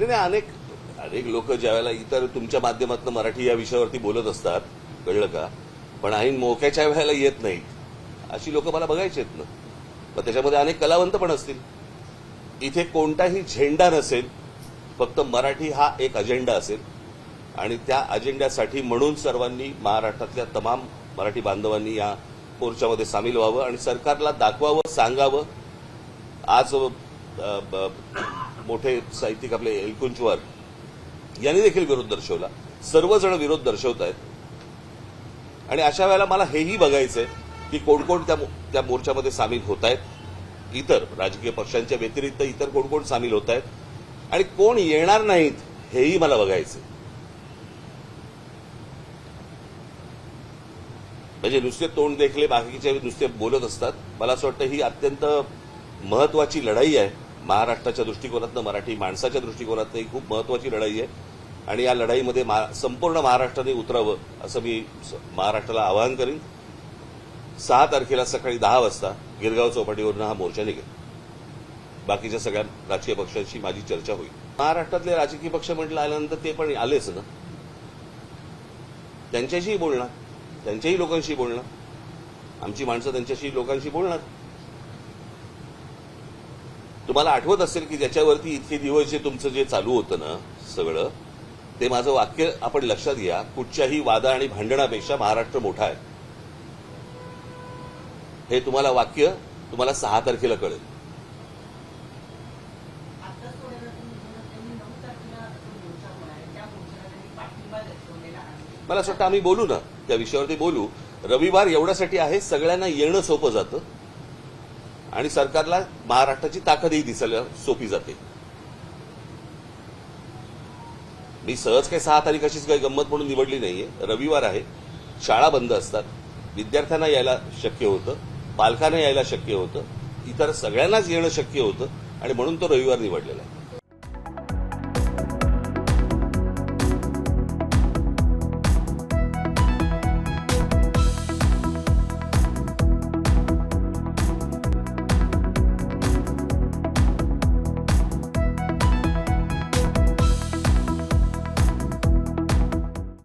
नाही नाही, अनेक अनेक लोक ज्यावेळेला इतर तुमच्या माध्यमातून मराठी या विषयावरती बोलत असतात कळलं का? पण ऐन मोक्याच्या वेळेला येत नाहीत. अशी लोक मला बघायची आहेत ना. मग त्याच्यामध्ये अनेक कलावंत पण असतील. इथे कोणताही झेंडा नसेल फक्त मराठी हा एक अजेंडा असेल. आणि त्या अजेंड्यासाठी म्हणून सर्वांनी महाराष्ट्रातल्या तमाम मराठी बांधवांनी या मोर्चामध्ये सामील व्हावं आणि सरकारला दाखवावं सांगावं. आज ब- मोठे साहित्यिक आपले एलकुंचवार यांनी देखील विरोध दर्शवला. सर्वजण विरोध दर्शवत आहेत आणि अशा वेळेला मला हेही बघायचंय की कोण कोण त्या त्या मोर्चामध्ये सामील होत आहेत इतर राजकीय पक्षांच्या व्यतिरिक्त इतर कोण कोण सामील होत आहेत आणि कोण येणार नाहीत हेही मला बघायचं म्हणजे नुसते तोंड देखले बाकीचे नुसते बोलत असतात. मला असं वाटतं ही अत्यंत महत्वाची लढाई आहे. महाराष्ट्राच्या दृष्टिकोनातनं मराठी माणसाच्या दृष्टिकोनातनं ही खूप महत्वाची लढाई आहे. आणि या लढाईमध्ये मा संपूर्ण महाराष्ट्राने उतरावं असं मी महाराष्ट्राला आवाहन करीन. सहा तारखेला सकाळी दहा वाजता गिरगाव चौपाटीवरून हा मोर्चा निघेल. बाकीच्या सगळ्या राजकीय पक्षांशी माझी चर्चा होईल. महाराष्ट्रातले राजकीय पक्ष म्हटलं आल्यानंतर ते पण आलेच ना. त्यांच्याशीही बोलणार त्यांच्याही लोकांशी बोलणार. आमची माणसं त्यांच्याशी लोकांशी बोलणार. तुम्हाला आठवत असेल की त्याच्यावरती इतके दिवस जे तुमचं जे चालू होतं ना सगळं ते माझं वाक्य आपण लक्षात घ्या कुठच्याही वादा आणि भांडणापेक्षा महाराष्ट्र मोठा आहे. हे तुम्हाला वाक्य तुम्हाला सहा तारखेला कळेल. मला असं वाटतं आम्ही बोलू ना त्या विषयावरती बोलू. रविवार एवढ्यासाठी आहे सगळ्यांना येणं सोपं जातं. आणि सरकारला महाराष्ट्राची ताकदही दिसायला सोपी जाते. मी सहज काही सहा तारीख अशीच काही गंमत म्हणून निवडली नाहीये. रविवार आहे. शाळा बंद असतात. विद्यार्थ्यांना यायला शक्य होतं. पालकांना यायला शक्य होतं. इतर सगळ्यांनाच येणं शक्य होतं. आणि म्हणून तो रविवार निवडलेला आहे.